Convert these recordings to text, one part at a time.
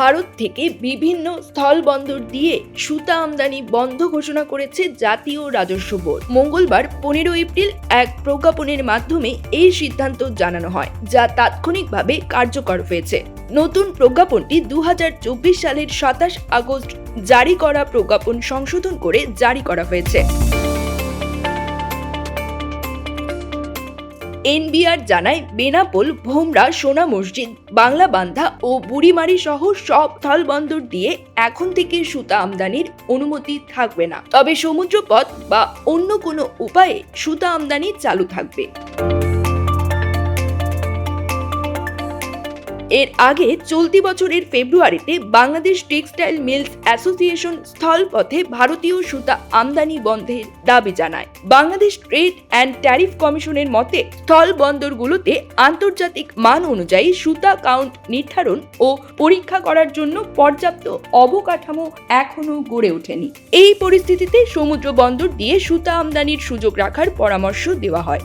ভারত থেকে বিভিন্ন স্থলবন্দর দিয়ে সুতা আমদানি বন্ধ ঘোষণা করেছে জাতীয় রাজস্ব বোর্ড। মঙ্গলবার পনেরো এপ্রিল এক প্রজ্ঞাপনের মাধ্যমে এই সিদ্ধান্ত জানানো হয়, যা তাৎক্ষণিকভাবে কার্যকর হয়েছে। নতুন প্রজ্ঞাপনটি দু হাজার চব্বিশ সালের সাতাশ আগস্ট জারি করা প্রজ্ঞাপন সংশোধন করে জারি করা হয়েছে। এনবিআর জানায়, বেনাপোল, ভোমরা, সোনা মসজিদ, বাংলা বান্ধা ও বুড়িমারি সহ সব স্থলবন্দর দিয়ে এখন থেকে সুতা আমদানির অনুমতি থাকবে না। তবে সমুদ্রপথ বা অন্য কোনো উপায়ে সুতা আমদানি চালু থাকবে। এর আগে চলতি বছরের ফেব্রুয়ারিতে বাংলাদেশ টেক্সটাইল মিলস অ্যাসোসিয়েশন স্থলপথে ভারতীয় সুতা আমদানি বন্ধের দাবি জানায়। বাংলাদেশ ট্রেড অ্যান্ড ট্যারিফ কমিশনের মতে, স্থল বন্দরগুলোতে আন্তর্জাতিক মান অনুযায়ী সুতা কাউন্ট নির্ধারণ ও পরীক্ষা করার জন্য পর্যাপ্ত অবকাঠামো এখনও গড়ে ওঠেনি। এই পরিস্থিতিতে সমুদ্র বন্দর দিয়ে সুতা আমদানির সুযোগ রাখার পরামর্শ দেওয়া হয়।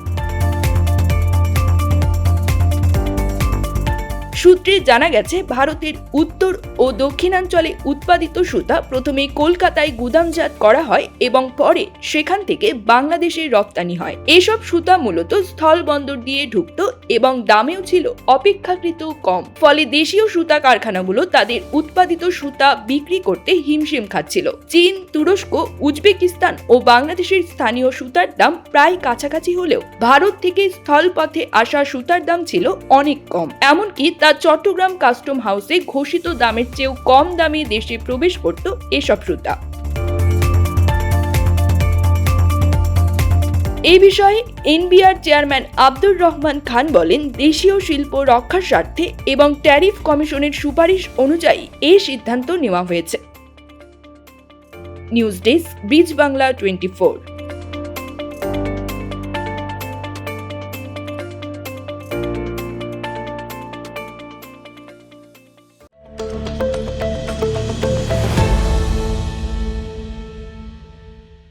সূত্রে জানা গেছে, ভারতের উত্তর ও দক্ষিণাঞ্চলে উৎপাদিত সুতা প্রথমে কলকাতায় গুদামজাত করা হয় এবং পরে সেখান থেকে বাংলাদেশে রপ্তানি হয়। এসব সুতা মূলত স্থল বন্দর দিয়ে ঢুকত এবং দামেও ছিল অপেক্ষাকৃত কম। ফলে দেশীয় সুতা কারখানাগুলো তাদের উৎপাদিত সুতা বিক্রি করতে হিমশিম খাচ্ছিল। চীন, তুরস্ক, উজবেকিস্তান ও বাংলাদেশের স্থানীয় সুতার দাম প্রায় কাছাকাছি হলেও ভারত থেকে স্থলপথে আসা সুতার দাম ছিল অনেক কম। এমনকি তা চট্টগ্রাম কাস্টম হাউসে ঘোষিত দামের চেয়েও কম দামে দেশে প্রবেশ করত এসব সুতা। এই বিষয়ে এনবিআর চেয়ারম্যান আব্দুর রহমান খান বলেন, দেশীয় শিল্প রক্ষার স্বার্থে এবং ট্যারিফ কমিশনের সুপারিশ অনুযায়ী এই সিদ্ধান্ত নেওয়া হয়েছে। News desk, bridge Bangla twenty four.